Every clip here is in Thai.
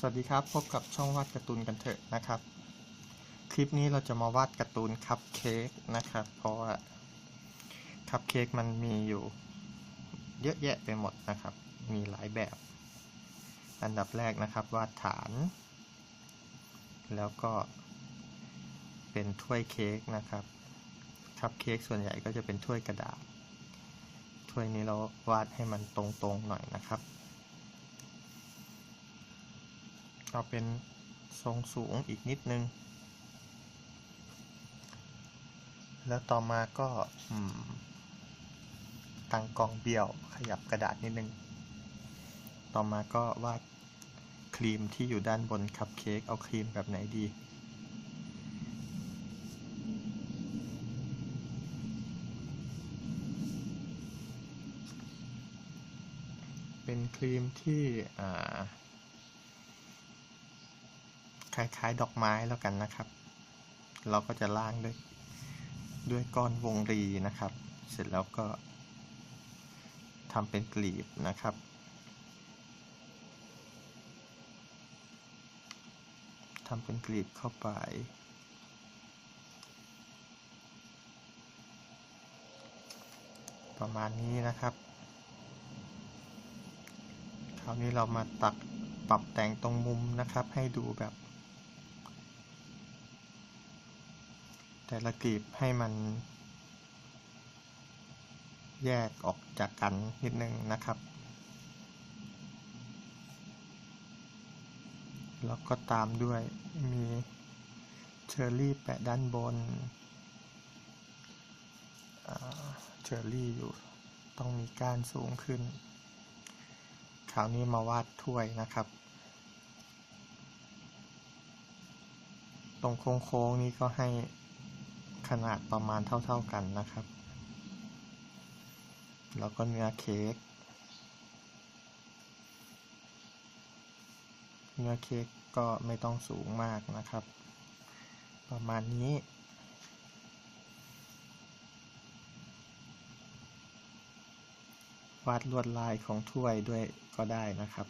สวัสดีครับ พบกับช่องวาดการ์ตูนกันเถอะนะครับ คลิปนี้เราจะมาวาดการ์ตูนคัพเค้กนะครับ เพราะว่าคัพเค้กมันมีอยู่ เยอะแยะไปหมดนะครับ มีหลายแบบ อันดับแรกนะครับวาดฐาน แล้วก็เป็นถ้วยเค้กนะครับคัพเค้กส่วนใหญ่ก็จะเป็นถ้วยกระดาษ ถ้วยนี้เราวาดให้มันตรงๆหน่อยนะครับ เอาเป็นทรงสูงอีกนิดนึง แล้วต่อมาก็ตั้งกองเบี้ยวขยับกระดาษนิดนึง ต่อมาก็วาดครีมที่อยู่ด้านบนคัพเค้กเอาครีมแบบไหนดีเป็นครีมที่อ่า คล้าย ๆ ดอกไม้แล้วกันนะครับ เราก็จะล่างด้วยด้วยก้อนวงรีนะครับ เสร็จแล้วก็ทำเป็นกลีบนะครับ ทำเป็นกลีบเข้าไป ประมาณนี้นะครับ คราวนี้เรามาตัดปรับแต่งตรงมุมนะครับ ให้ดูแบบ แต่ละกลีบให้มัน แยกออกจากกันนิดนึงนะครับ แล้วก็ตามด้วยมีเชอร์รี่แปะด้านบนเชอร์รี่อยู่ต้องมีก้านสูงขึ้น คราวนี้มาวาดถ้วยนะครับ ตรงโค้งๆนี้ก็ให้ ขนาดประมาณเท่าๆกันนะครับ แล้วก็เนื้อเค้ก เนื้อเค้กก็ไม่ต้องสูงมากนะครับ ประมาณนี้วาดลวดลายของถ้วยด้วยก็ได้นะครับ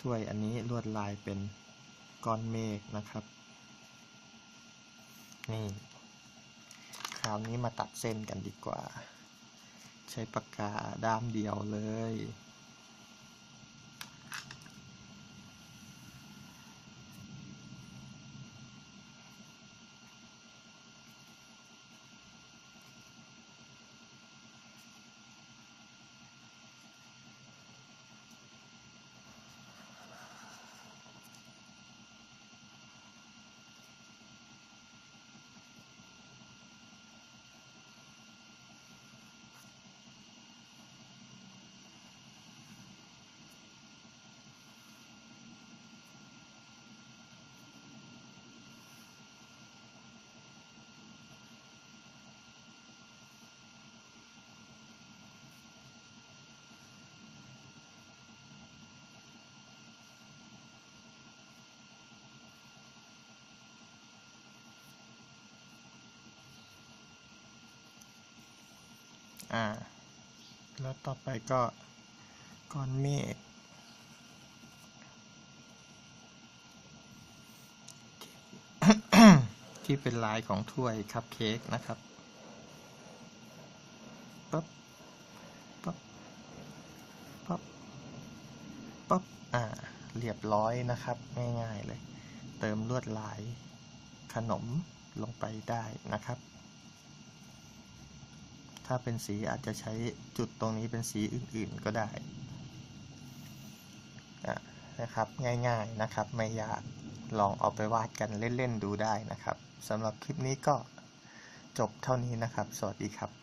ถ้วยอันนี้ลวดลายเป็นก้อนเมฆนะครับ นี่ คราวนี้มาตัดเส้นกันดีกว่า ใช้ปากกาด้ามเดียวเลย อ่า แล้วต่อไปก็ก้อนเมฆที่เป็นลายของถ้วยคัพเค้กนะครับปั๊บปั๊บปั๊บปั๊บอ่า เรียบร้อยนะครับ ง่ายๆเลย เติมลวดลายขนมลงไปได้นะครับ ถ้าเป็นสีอาจจะใช้จุดตรงนี้เป็นสีอื่นๆก็ได้นะครับง่ายๆนะครับไม่ยากลองเอาไปวาดกันเล่นๆดูได้นะครับสำหรับคลิปนี้ก็จบเท่านี้นะครับ สวัสดีครับ